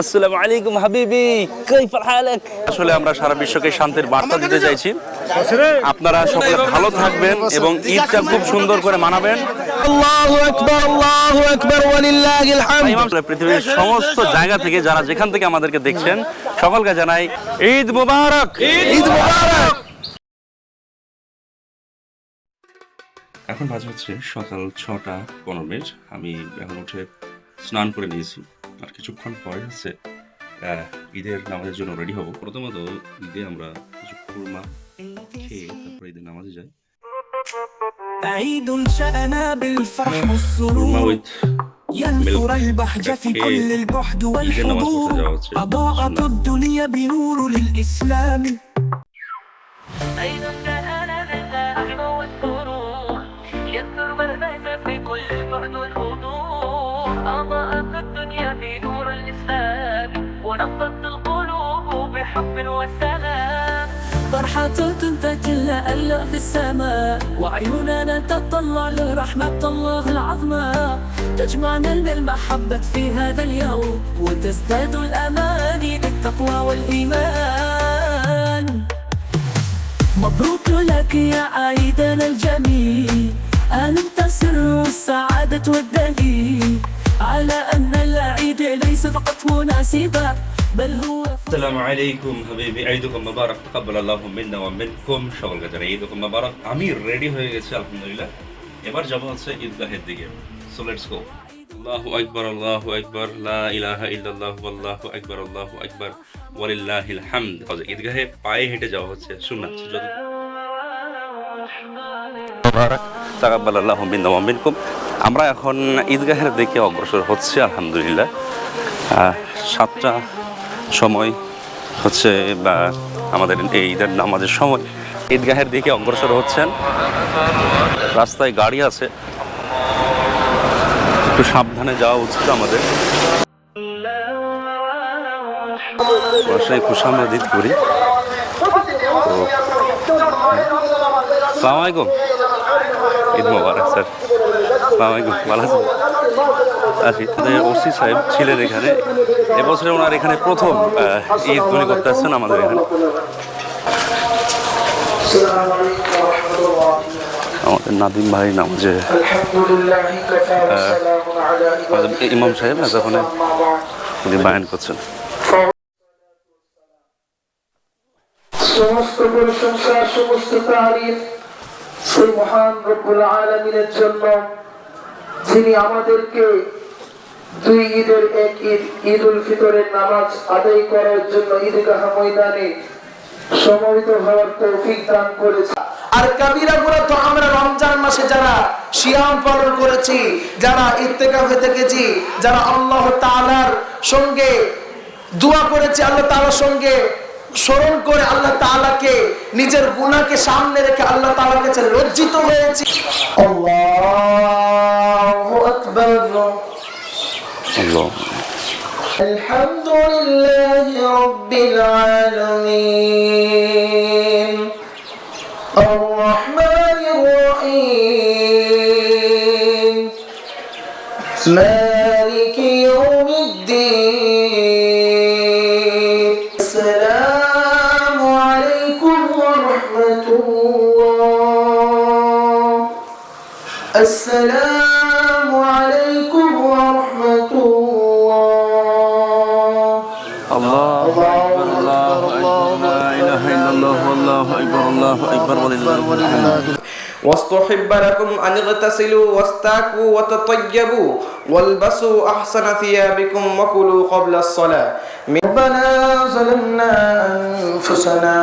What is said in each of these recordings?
আসসালামু আলাইকুম হাবিবি কাইফ হালাক? আসলে আমরা সারা বিশ্বকে শান্তির বার্তা দিতে চাইছি। আপনারা সকলে ভালো থাকবেন এবং ঈদটা খুব সুন্দর করে মানাবেন। আল্লাহু আকবার আল্লাহু আকবার ওয়ালিল্লাহিল হামদ পৃথিবীর সমস্ত জায়গা থেকে যারা যেখান থেকে আমাদেরকে দেখছেন সকলকে জানাই ঈদ মুবারক। ঈদ মুবারক। এখন বাজে হচ্ছে সকাল ছটা পনেরো মিনিট। আমি এখন উঠে স্নান করে নিয়েছি। আর কিছুক্ষণ পরে হচ্ছে আহ, ঈদের নামাজের জন্য রেডি হব প্রথমত ঈদে আমরা কিছু খুরমা খেয়ে তারপরে ঈদের নামাজে যাই عيد شأنا بالفرح খুরমা والسرور উইথ ينثر البهجة في أوكي. كل البعد ঈদের নামাজ পড়তে والحضور যাওয়া হচ্ছে أضاءت الدنيا بنور للإسلام عيد كأنا باللعب والسرور يسر البيت في كل بعد والحضور أضاءت الدنيا بنور الإسلام ونبضت القلوب بحب وسلام. فرحة تتجلى في السماء وعيوننا تطلع لرحمة الله العظمى. تجمعنا بالمحبة في هذا اليوم وتزداد الأماني بالتقوى والإيمان. مبروك لك يا عيدنا الجميل أنت سر السعادة والدليل. على أن العيد ليس فقط مناسبة আসসালামু আলাইকুম হাবিবি ঈদুকুম মুবারক তাকাব্বালাল্লাহু মিন্না ওয়া মিনকুম সকলকে জানাই ঈদুকুম মুবারক আমি রেডি হয়ে গেছি আলহামদুলিল্লাহ। এবার যাব হচ্ছে ঈদগাহের দিকে। সো লেটস গো আল্লাহু আকবার আল্লাহু আকবার। লা ইলাহা ইল্লাল্লাহ আল্লাহু আকবার আল্লাহু আকবার। ওয়ালিল্লাহিল হামদ। ঈদগাহে পায়ে হেঁটে যাওয়া হচ্ছে সুন্নাত। যত মুবারক। তাকাব্বালাল্লাহু মিন্না ওয়া মিনকুম। আমরা এখন ঈদগাহের দিকে অগ্রসর হচ্ছে আলহামদুলিল্লাহ। আহ, সাতটা সময় হচ্ছে বা আমাদের এই ঈদের নামাজের সময় ঈদগাহের দিকে অগ্রসর হচ্ছেন। রাস্তায় গাড়ি আছে। একটু সাবধানে যাওয়া উচিত আমাদের। বর্ষায় খুশামদিত করি। তো আলাইকুম। ঈদ মোবারক, স্যার। ওসি সাহেব ছিলেন এখানে। এবছরে ওনার এখানে প্রথম ঈদ উনি করতে আসছেন আমাদের এখানে। আমাদের নাদিম ভাই নাম যে ইমাম সাহেব না উনি বায়ন করছেন। সমস্ত প্রশংসা, সমস্ত তারিফ সেই মহান রব্বুল আলমিনের জন্য যিনি আমাদেরকে দুই ঈদের এক ঈদ ঈদ উল ফিতরের নামাজ আদায় করার জন্য ঈদগাহ ময়দানে সমবেত হওয়ার তৌফিক দান করেছে। আর কাবিরা গুলো তো আমরা রমজান মাসে যারা সিয়াম পালন করেছি যারা ইত্তেকাফে থেকেছি যারা আল্লাহ তাআলার সঙ্গে দোয়া করেছি আল্লাহ তাআলার সঙ্গে স্মরণ করে আল্লাহ তাআলাকে নিজের গুনাহকে সামনে রেখে আল্লাহ তাআলার কাছে লজ্জিত হয়েছি। আল্লাহু। أكبر. الله. الحمد لله رب العالمين. الرحمن الرحيم. مالك يوم الدين. السلام عليكم ورحمة الله. السلام الله أكبر الله أكبر لا إله إلا الله والله أكبر الله أكبر ولله الحمد. واستحب لكم أن اغتسلوا واستاكوا وتطيبوا والبسوا أحسن ثيابكم وكلوا قبل الصلاة. ربنا ظلمنا أنفسنا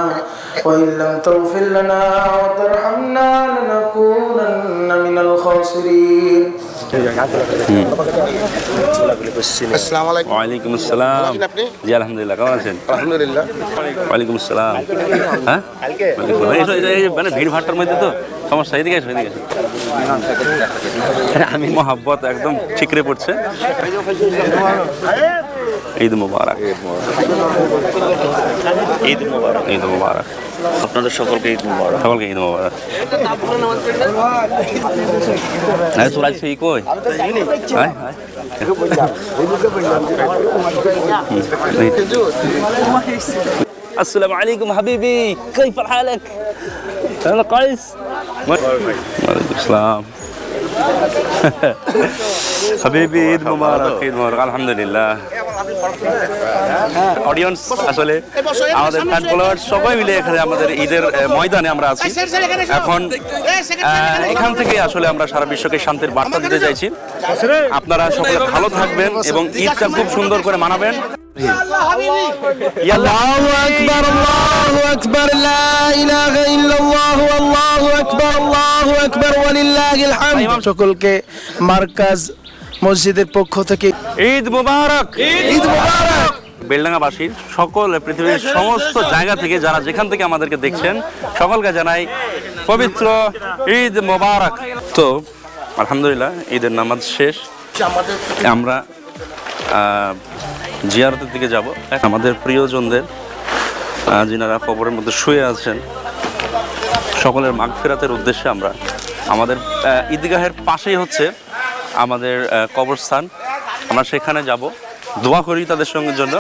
وإن لم تغفر لنا وترحمنا لنكونن من الخاسرين আসসালামু আলাইকুম ওয়ালাইকুম আসসালাম আছেন আপনি? জি আলহামদুলিল্লাহ কেমন আছেন আলহামদুলিল্লাহ ওয়ালাইকুম আসসালাম হ্যাঁ ওয়ালাইকুম আসসালাম। এই তো- এই- এই মানে ভিড় ভাট্টার মধ্যে তো সমস্যা এদিকে আসো এদিকে আসো আমি মহাব্বত একদম ঠিকরে পড়ছে ঈদ মুবারক ঈদ মুবারক ঈদ মুবারক আপনাদের সকলকে ঈদ মুবারক সকলকে ঈদ মুবারক হ্যাঁ সুরাজ সেই কই হায় হায় السلام عليكم حبيبي كيف حالك؟ أنا كويس وعليكم السلام হাবিবি ঈদ মুবারক ঈদ মুবারক আলহামদুলিল্লাহ অডিয়েন্স আসলে আমাদের ফ্যান ফলোয়ার সবাই মিলে এখানে আমাদের ঈদের আহ, ময়দানে আমরা আছি এখন আহ, এখান থেকে আসলে আমরা সারা বিশ্বকে শান্তির বার্তা দিতে চাইছি আপনারা সকলে ভালো থাকবেন এবং ঈদটা খুব সুন্দর করে মানাবেন ইয়াল্লাহ الله أكبر الله أكبر لا إله إلا الله والله أكبر الله أكبر ولله الحمد সকলকে মার্কাজ মসজিদের পক্ষ থেকে ঈদ মুবারক। ঈদ মুবারক। বেলডাঙ্গাবাসীর সকল পৃথিবীর সমস্ত জায়গা থেকে যারা যেখান থেকে আমাদেরকে দেখছেন সকলকে জানাই পবিত্র ঈদ মোবারক। তো আলহামদুলিল্লাহ ঈদের নামাজ শেষ। আমরা জিয়ারতের দিকে যাব। আমাদের প্রিয়জনদের যিনারা কবরের মধ্যে শুয়ে আছেন সকলের মাগ ফেরাতের উদ্দেশ্যে আমরা আমাদের ঈদগাহের পাশেই হচ্ছে আমাদের কবরস্থান। আমরা সেখানে যাব। দোয়া করি তাদের সঙ্গে জন্য।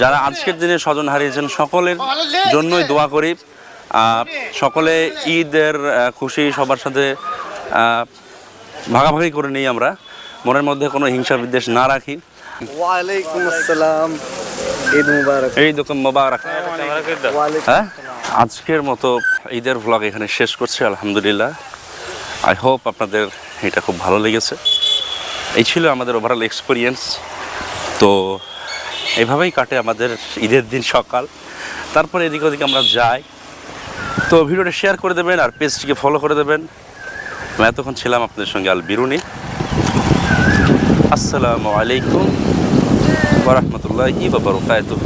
যারা আজকের দিনে স্বজন হারিয়েছেন সকলের জন্যই দোয়া করি। সকলে ঈদের খুশি সবার সাথে ভাগাভাগি করে নিই আমরা। মনের মধ্যে কোনো হিংসা বিদ্বেষ না রাখি। ওয়ালাইকুম আসসালাম। ঈদ মুবারক। এই দোকান মোবারক। হ্যাঁ? আজকের মতো ঈদের ভ্লগ এখানে শেষ করছি আলহামদুলিল্লাহ। আই হোপ আপনাদের এটা খুব ভালো লেগেছে। এই ছিল আমাদের ওভারঅল এক্সপিরিয়েন্স তো এভাবেই কাটে আমাদের ঈদের দিন সকাল। তারপরে এদিক ওদিকে আমরা যাই। তো ভিডিওটা শেয়ার করে দেবেন আর পেজটিকে ফলো করে দেবেন। আমি এতক্ষণ ছিলাম আপনাদের সঙ্গে আল বিরুনি। আসসালামু আলাইকুম ওরহমতুল্লাহি বাবরকাতুহ